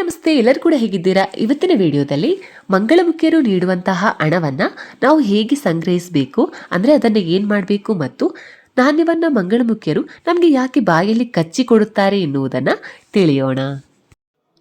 ನಮಸ್ತೆ, ಎಲ್ಲರೂ ಕೂಡ ಹೇಗಿದ್ದೀರಾ? ಇವತ್ತಿನ ವಿಡಿಯೋದಲ್ಲಿ ಮಂಗಳಮುಖಿಯರು ನೀಡುವಂತಹ ಹಣವನ್ನು ನಾವು ಹೇಗೆ ಸಂಗ್ರಹಿಸಬೇಕು, ಅಂದ್ರೆ ಅದನ್ನ ಏನ್ ಮಾಡಬೇಕು ಮತ್ತು ನಾಣ್ಯವನ್ನು ಮಂಗಳಮುಖಿಯರು ನಮಗೆ ಯಾಕೆ ಬಾಯಲ್ಲಿ ಕಚ್ಚಿ ಕೊಡುತ್ತಾರೆ ಎನ್ನುವುದನ್ನ ತಿಳಿಯೋಣ.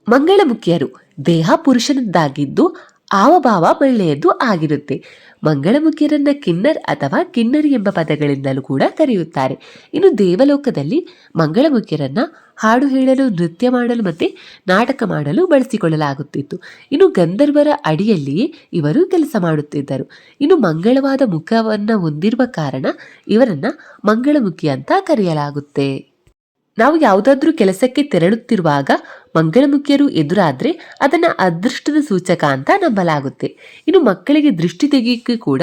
ಮಂಗಳಮುಖಿಯರು ದೇಹ ಪುರುಷನದ್ದಾಗಿದ್ದು ಆವಭಾವ ಮಹಿಳೆಯದ್ದು ಆಗಿರುತ್ತೆ. ಮಂಗಳಮುಖಿಯರನ್ನ ಕಿನ್ನರ್ ಅಥವಾ ಕಿನ್ನರಿ ಎಂಬ ಪದಗಳಿಂದಲೂ ಕೂಡ ಕರೆಯುತ್ತಾರೆ. ಇನ್ನು ದೇವಲೋಕದಲ್ಲಿ ಮಂಗಳಮುಖಿಯರನ್ನ ಹಾಡು ಹೇಳಲು, ನೃತ್ಯ ಮಾಡಲು ಮತ್ತೆ ನಾಟಕ ಮಾಡಲು ಬಳಸಿಕೊಳ್ಳಲಾಗುತ್ತಿತ್ತು. ಇನ್ನು ಗಂಧರ್ವರ ಅಡಿಯಲ್ಲಿಯೇ ಇವರು ಕೆಲಸ ಮಾಡುತ್ತಿದ್ದರು. ಇನ್ನು ಮಂಗಳವಾದ ಮುಖವನ್ನು ಹೊಂದಿರುವ ಕಾರಣ ಇವರನ್ನ ಮಂಗಳಮುಖಿ ಅಂತ ಕರೆಯಲಾಗುತ್ತೆ. ನಾವು ಯಾವುದಾದ್ರೂ ಕೆಲಸಕ್ಕೆ ತೆರಳುತ್ತಿರುವಾಗ ಮಂಗಳಮುಖಿಯರು ಎದುರಾದ್ರೆ ಅದನ್ನ ಅದೃಷ್ಟದ ಸೂಚಕ ಅಂತ ನಂಬಲಾಗುತ್ತೆ. ಇನ್ನು ಮಕ್ಕಳಿಗೆ ದೃಷ್ಟಿ ತೆಗೆಯಕ್ಕೆ ಕೂಡ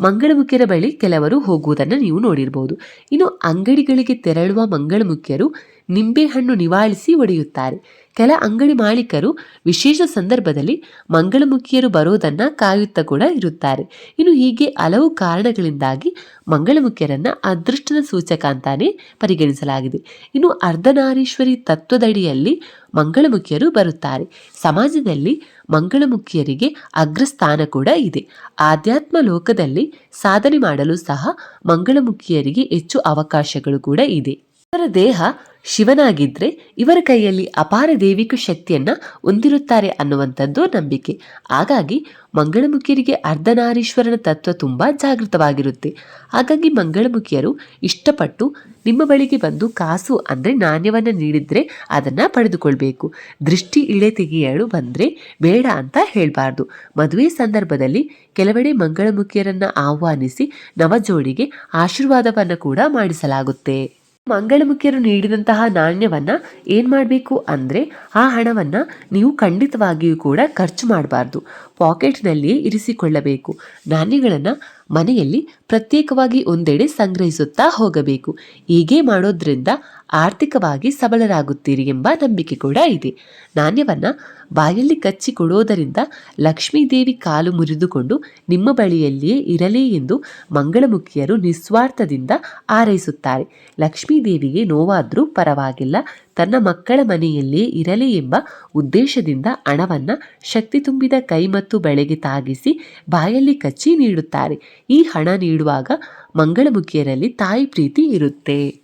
ಮಂಗಳಮುಖಿಯರ ಬಳಿ ಕೆಲವರು ಹೋಗುವುದನ್ನು ನೀವು ನೋಡಿರಬಹುದು ಇನ್ನು ಅಂಗಡಿಗಳಿಗೆ ತೆರಳುವ ಮಂಗಳಮುಖಿಯರು ನಿಂಬೆಹಣ್ಣು ನಿವಾಳಿಸಿ ಒಡೆಯುತ್ತಾರೆ. ಕೆಲ ಅಂಗಡಿ ಮಾಲೀಕರು ವಿಶೇಷ ಸಂದರ್ಭದಲ್ಲಿ ಮಂಗಳಮುಖಿಯರು ಬರುವುದನ್ನ ಕಾಯುತ್ತಾ ಕೂಡ ಇರುತ್ತಾರೆ. ಇನ್ನು ಹೀಗೆ ಹಲವು ಕಾರಣಗಳಿಂದಾಗಿ ಮಂಗಳಮುಖಿಯರನ್ನ ಅದೃಷ್ಟದ ಸೂಚಕ ಅಂತಾನೆ ಪರಿಗಣಿಸಲಾಗಿದೆ. ಇನ್ನು ಅರ್ಧನಾರೀಶ್ವರಿ ತತ್ವದಡಿಯಲ್ಲಿ ಮಂಗಳಮುಖಿಯರು ಬರುತ್ತಾರೆ. ಸಮಾಜದಲ್ಲಿ ಮಂಗಳಮುಖಿಯರಿಗೆ ಅಗ್ರಸ್ಥಾನ ಕೂಡ ಇದೆ. ಆಧ್ಯಾತ್ಮ ಲೋಕದಲ್ಲಿ ಸಾಧನೆ ಮಾಡಲು ಸಹ ಮಂಗಳಮುಖಿಯರಿಗೆ ಹೆಚ್ಚು ಅವಕಾಶಗಳು ಕೂಡ ಇದೆ. ಅವರ ದೇಹ ಶಿವನಾಗಿದ್ರೆ ಇವರ ಕೈಯಲ್ಲಿ ಅಪಾರ ದೈವಿಕ ಶಕ್ತಿಯನ್ನ ಹೊಂದಿರುತ್ತಾರೆ ಅನ್ನುವಂಥದ್ದು ನಂಬಿಕೆ. ಹಾಗಾಗಿ ಮಂಗಳಮುಖಿಯರಿಗೆ ಅರ್ಧನಾರೀಶ್ವರನ ತತ್ವ ತುಂಬಾ ಜಾಗೃತವಾಗಿರುತ್ತೆ. ಹಾಗಾಗಿ ಮಂಗಳಮುಖಿಯರು ಇಷ್ಟಪಟ್ಟು ನಿಮ್ಮ ಬಳಿಗೆ ಬಂದು ಕಾಸು ಅಂದ್ರೆ ನಾಣ್ಯವನ್ನು ನೀಡಿದ್ರೆ ಅದನ್ನ ಪಡೆದುಕೊಳ್ಬೇಕು. ದೃಷ್ಟಿ ಇಳೆ ತೆಗೆಯಲು ಬಂದ್ರೆ ಬೇಡ ಅಂತ ಹೇಳಬಾರ್ದು. ಮದುವೆ ಸಂದರ್ಭದಲ್ಲಿ ಕೆಲವೆಡೆ ಮಂಗಳಮುಖಿಯರನ್ನ ಆಹ್ವಾನಿಸಿ ನವಜೋಡಿಗೆ ಆಶೀರ್ವಾದವನ್ನು ಕೂಡ ಮಾಡಿಸಲಾಗುತ್ತೆ. ಮಂಗಳಮುಖಿಯರು ನೀಡಿದಂತಹ ನಾಣ್ಯವನ್ನ ಏನ್ ಮಾಡಬೇಕು ಅಂದ್ರೆ ಆ ಹಣವನ್ನ ನೀವು ಖಂಡಿತವಾಗಿಯೂ ಕೂಡ ಖರ್ಚು ಮಾಡಬಾರ್ದು. ಪಾಕೆಟ್ನಲ್ಲಿಯೇ ಇರಿಸಿಕೊಳ್ಳಬೇಕು. ನಾಣ್ಯಗಳನ್ನ ಮನೆಯಲ್ಲಿ ಪ್ರತ್ಯೇಕವಾಗಿ ಒಂದೆಡೆ ಸಂಗ್ರಹಿಸುತ್ತಾ ಹೋಗಬೇಕು. ಹೀಗೆ ಮಾಡೋದ್ರಿಂದ ಆರ್ಥಿಕವಾಗಿ ಸಬಲರಾಗುತ್ತೀರಿ ಎಂಬ ನಂಬಿಕೆ ಕೂಡ ಇದೆ. ನಾಣ್ಯವನ್ನು ಬಾಯಲ್ಲಿ ಕಚ್ಚಿ ಕೊಡೋದರಿಂದ ಲಕ್ಷ್ಮೀದೇವಿ ಕಾಲು ಮುರಿದುಕೊಂಡು ನಿಮ್ಮ ಬಳಿಯಲ್ಲಿಯೇ ಇರಲಿ ಎಂದು ಮಂಗಳಮುಖಿಯರು ನಿಸ್ವಾರ್ಥದಿಂದ ಆರೈಸುತ್ತಾರೆ ಲಕ್ಷ್ಮೀದೇವಿಗೆ ನೋವಾದರೂ ಪರವಾಗಿಲ್ಲ. ತನ್ನ ಮಕ್ಕಳ ಮನೆಯಲ್ಲಿ ಇರಲಿ ಎಂಬ ಉದ್ದೇಶದಿಂದ ಹಣವನ್ನ ಶಕ್ತಿ ತುಂಬಿದ ಕೈ ಮತ್ತು ಬೆಳೆಗೆ ತಾಗಿಸಿ ಬಾಯಲ್ಲಿ ಕಚ್ಚಿ ನೀಡುತ್ತಾರೆ. ಈ ಹಣ ನೀಡುವಾಗ ಮಂಗಳಮುಖಿಯರಲ್ಲಿ ತಾಯಿ ಪ್ರೀತಿ ಇರುತ್ತೆ.